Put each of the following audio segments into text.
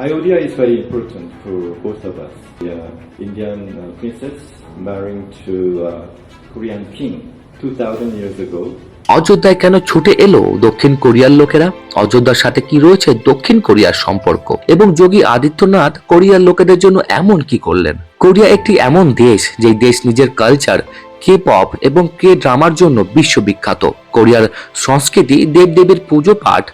IODIA is very important for both of us. The uh, Indian uh, princess marrying to uh, Korean king 2000 years ago. অযোধ্যায় কেন ছুটে এলো দক্ষিণ কোরিয়ার লোকেরা অযোধ্যার সাথে কি রয়েছে দক্ষিণ কোরিয়ার সম্পর্ক এবং যোগী আদিত্যনাথ কোরিয়ার লোকেদের জন্য এমন কি করলেন কোরিয়া একটি এমন দেশ যেই দেশ নিজের কালচার কে পপ এবং কে ড্রামার জন্য বিশ্ববিখ্যাত। কোরিয়ার সংস্কৃতি দেবদেবীর পুজো পাঠ,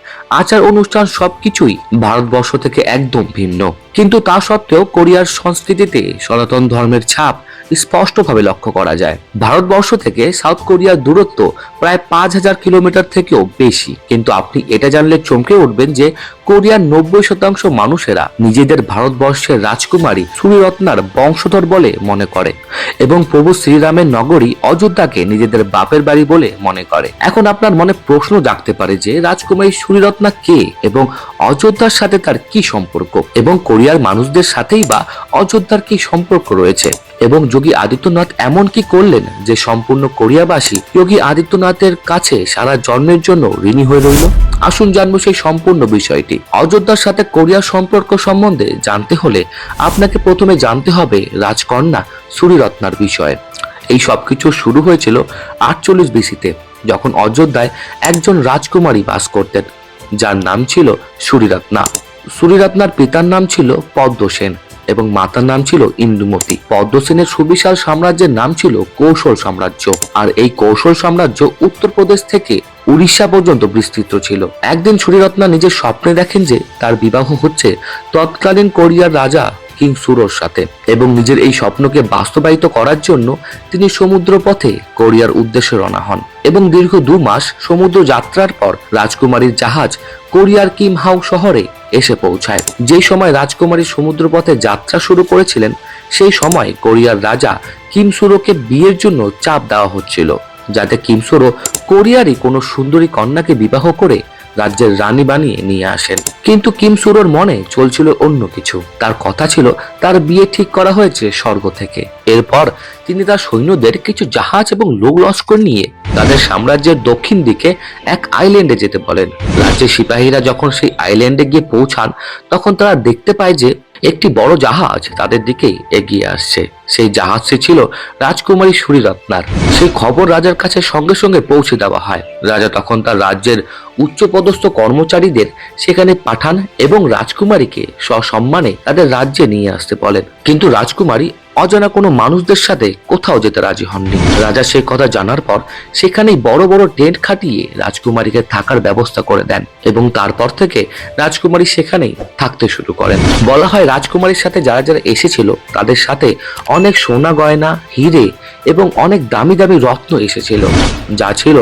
আচার অনুষ্ঠান সবকিছুই ভারতবর্ষ থেকে একদম ভিন্ন। কিন্তু তা সত্ত্বেও কোরিয়ার সংস্কৃতিতে সনাতন ধর্মের ছাপ স্পষ্টভাবে লক্ষ্য করা যায়। ভারতবর্ষ থেকে সাউথ কোরিয়ার দূরত্ব প্রায় পাঁচ হাজার কিলোমিটার থেকেও বেশি। কিন্তু আপনি এটা জানলে চমকে উঠবেন যে কোরিয়ার নব্বই শতাংশ মানুষেরা নিজেদের ভারতবর্ষের রাজকুমারী সুরিরত্নার বংশধর বলে মনে করে এবং প্রভু শ্রীরামের নগরী অযোধ্যাকে নিজেদের বাপের বাড়ি বলে মনে করে। এখন আপনার মনে প্রশ্ন জাগতে পারে যে রাজকুমারী সুরিরত্না কে এবং অযোধ্যার সাথে তার কি সম্পর্ক এবং কোরিয়ার মানুষদের সাথেই বা অযোধ্যার কি সম্পর্ক রয়েছে? এবং যোগী আদিত্যনাথ এমন কি করলেন যে সম্পূর্ণ কোরিয়াবাসী যোগী আদিত্যনাথের কাছে সারা জন্মের জন্য ঋণী হয়ে রইল? আসুন জানব সেই সম্পূর্ণ বিষয়টি। অযোধ্যার সাথে কোরিয়ার সম্পর্ক সম্বন্ধে জানতে হলে আপনাকে প্রথমে জানতে হবে রাজকন্যা সুরিরত্নার বিষয়ে। এই সবকিছু শুরু হয়েছিল আটচল্লিশ বিসিতে, যখন অযোধ্যায় একজন রাজকুমারী বাস করতেন, যার নাম ছিল সুরিরত্না। সুরিরত্নার পিতার নাম ছিল পদ্মসেন। এবং মাতার নাম ছিল ইন্দুমতি। পদ্মসেনের সুবিশাল সাম্রাজ্যের নাম ছিল কৌশল সাম্রাজ্য। আর এই কৌশল সাম্রাজ্য উত্তরপ্রদেশ থেকে উড়িষ্যা পর্যন্ত বিস্তৃত ছিল। একদিন সুরিরত্না নিজের স্বপ্নে দেখেন যে তার বিবাহ হচ্ছে তৎকালীন কোরিয়ার রাজা কিং সুরোর সাথে এবং নিজের এই স্বপ্নকে বাস্তবায়িত করার জন্য তিনি সমুদ্র পথে কোরিয়ার উদ্দেশ্যে রওনা হন এবং দীর্ঘ দু মাস সমুদ্র যাত্রার পর রাজকুমারীর জাহাজ কোরিয়ার কিমহাউ শহরে এসে পৌঁছায়। যে সময় রাজকুমারী সমুদ্রপথে যাত্রা শুরু করেছিলেন, সেই সময় কোরিয়ার রাজা কিমসুরোকে বিয়ের জন্য চাপ দেওয়া হচ্ছিল, যাতে কিমসুরো কোরিয়ারই কোনো সুন্দরী কন্যাকে বিবাহ করে রাজ্যের রানী বানিয়ে নিয়ে আসেন। কিন্তু কিমসুরোর মনে চলছিল অন্য কিছু। তার কথা ছিল, তার বিয়ে ঠিক করা হয়েছে স্বর্গ থেকে। এরপর তিনি তার সৈন্যদের কিছু জাহাজ এবং লোক লস্কর নিয়ে তাদের সাম্রাজ্যের দক্ষিণ দিকে এক আইল্যান্ডে যেতে বলেন। রাজ্যের সিপাহীরা যখন সেই আইল্যান্ডে গিয়ে পৌঁছান, তখন তারা দেখতে পায় যে একটি বড় জাহাজ তাদের দিকে এগিয়ে আসছে। সেই জাহাজটি ছিল রাজকুমারী সুরিরত্নার। সেই খবর রাজার কাছে সঙ্গে সঙ্গে পৌঁছে দেওয়া হয়। রাজা তখন তার রাজ্যের উচ্চপদস্থ কর্মচারীদের সেখানে পাঠান এবং রাজকুমারীকে সসম্মানে তাদের রাজ্যে নিয়ে আসতে বলেন। কিন্তু রাজকুমারী অজানা কোনো মানুষদের সাথে কোথাও যেতে রাজি হননি। রাজা সেই কথা জানার পর সেখানেই বড় বড় টেন্ট খাটিয়ে রাজকুমারীকে থাকার ব্যবস্থা করে দেন এবং তারপর থেকে রাজকুমারী সেখানেই থাকতে শুরু করেন। বলা হয় রাজকুমারীর সাথে যারা যারা এসেছিল তাদের সাথে অনেক সোনা গয়না, হিরে এবং অনেক দামি দামি রত্ন এসেছিল, যা ছিল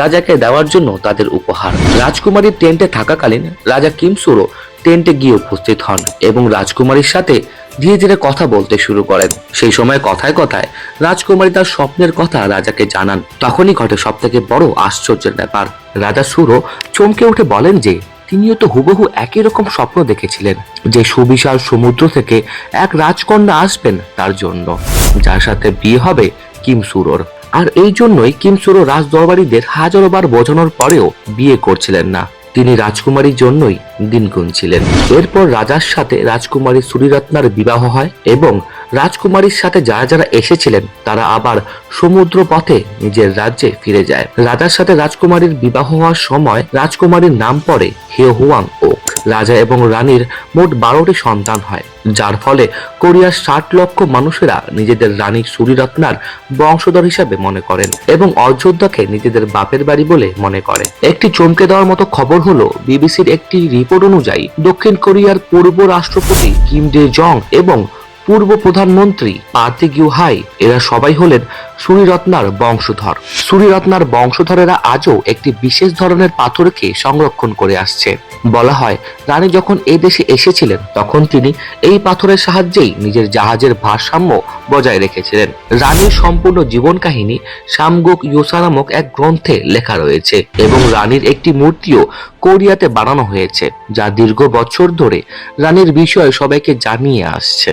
রাজাকে দেওয়ার জন্য তাদের উপহার। রাজকুমারীর টেন্টে থাকাকালীন রাজা কিমসুরো টেন্টে গিয়ে উপস্থিত হন এবং রাজকুমারীর সাথে ধীরে ধীরে কথা বলতে শুরু করেন। সেই সময় কথায় কথায় রাজকুমারী তার স্বপ্নের কথা রাজাকে জানান। তখনই ঘটে সব থেকে বড় আশ্চর্যের ব্যাপার। রাজা সুরো চমকে উঠে বলেন যে, তিনিও তো হুবহু একই রকম স্বপ্ন দেখেছিলেন, যে সুবিশাল সমুদ্র থেকে এক রাজকন্যা আসবেন তার জন্য। যার সাথে বিয়ে হবে কিম সুরোর। আর এই জন্যই কিমসুরো রাজ দরবারীদের হাজারো বার বোঝানোর পরেও বিয়ে করছিলেন না। তিনি রাজকুমারীর জন্যই দিন গুনছিলেন। এরপর রাজার সাথে রাজকুমারী সুরিরত্নার বিবাহ হয় এবং রাজকুমারীর সাথে যারা যারা এসেছিলেন, তারা আবার সমুদ্র পথে নিজের রাজ্যে ফিরে যায়। রাজার সাথে রাজকুমারীর বিবাহ হওয়ার সময় রাজকুমারীর নাম পড়ে হিও হুয়াং ওক রাজা এবং রানীর মোট বারোটি সন্তান হয়, যার ফলে কোরিয়ার ষাট লক্ষ মানুষেরা নিজেদের রানী সুরিরত্নার বংশধর হিসাবে মনে করেন এবং অযোধ্যাকে নিজেদের বাপের বাড়ি বলে মনে করে একটি চমকে দেওয়ার মতো খবর হলো, বিবিসির একটি রিপোর্ট অনুযায়ী দক্ষিণ কোরিয়ার পূর্ব রাষ্ট্রপতি কিম ডে জং এবং পূর্ব প্রধানমন্ত্রী পার্থি গিউ হাই এরা সবাই হলেন সুরিরত্নার বংশধর। সুরিরত্নার বংশধরেরা আজও একটি বিশেষ ধরনের পাথরকে সংরক্ষণ করে আসছে। বলা হয়, রানী যখন এই দেশে এসেছিলেন, তখন তিনি এই পাথরের সাহায্যেই নিজের জাহাজের ভারসাম্য বজায় রেখেছিলেন। রানীর সম্পূর্ণ জীবন কাহিনী সামগুক ইয়োসা নামক এক গ্রন্থে লেখা রয়েছে এবং রানীর একটি মূর্তিও কোরিয়াতে বানানো হয়েছে, যা দীর্ঘ বছর ধরে রানীর বিষয়ে সবাইকে জানিয়ে আসছে।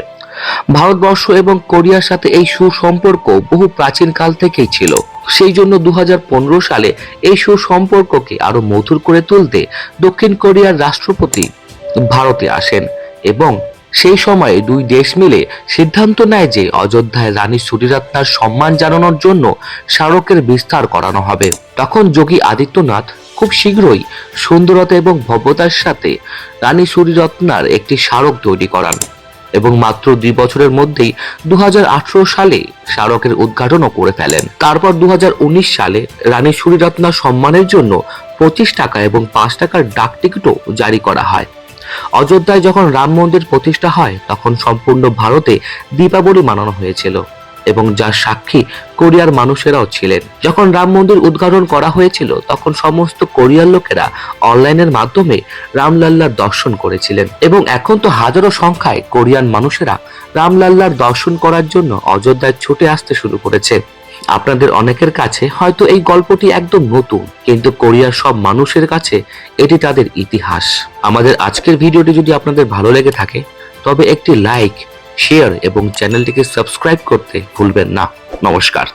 ভারতবর্ষ এবং কোরিয়ার সাথে এই সুসম্পর্ক বহু প্রাচীন কাল থেকেই ছিল। সেই জন্য দু হাজার পনেরো সালে এই সুসম্পর্ককে আরও মধুর করে তুলতে দক্ষিণ কোরিয়ার রাষ্ট্রপতি ভারতে আসেন এবং সেই সময়ে দুই দেশ মিলে সিদ্ধান্ত নেয় যে অযোধ্যায় রানী সুরিরত্নার সম্মান জানানোর জন্য স্মারকের বিস্তার করানো হবে। তখন যোগী আদিত্যনাথ খুব শীঘ্রই সুন্দরতা এবং ভব্যতার সাথে রানী সুরিরত্নার একটি স্মারক তৈরি করান। এবং মাত্র দুই বছরের মধ্যেই দু হাজার আঠারো সালে স্মারকের উদ্ঘাটনও করে ফেলেন। তারপর দু হাজার উনিশ সালে রানী সুরিরত্না সম্মানের জন্য পঁচিশ টাকা এবং পাঁচ টাকার ডাক টিকিটও জারি করা হয়। অযোধ্যায় যখন রাম মন্দির প্রতিষ্ঠা হয়, তখন সম্পূর্ণ ভারতে দীপাবলি মানানো হয়েছিল। এবং যার সাক্ষী কোরিয়ার মানুষেরাও ছিলেন। যখন রাম মন্দির উদ্ঘাটন করা হয়েছিল, তখন সমস্ত কোরিয়ার লোকেরা অনলাইনের মাধ্যমে রামলাল্লার দর্শন করেছিলেন এবং এখন তো হাজারো সংখ্যায় কোরিয়ান মানুষেরা রামলাল্লার দর্শন করার জন্য অযোধ্যায় ছুটে আসতে শুরু করেছে। আপনাদের অনেকের কাছে হয়তো এই গল্পটি একদম নতুন, কিন্তু কোরিয়ার সব মানুষের কাছে এটি তাদের ইতিহাস। আমাদের আজকের ভিডিওটি যদি আপনাদের ভালো লেগে থাকে, তবে একটি লাইক শেয়ার এবং চ্যানেলটিকে সাবস্ক্রাইব করতে ভুলবেন না। নমস্কার।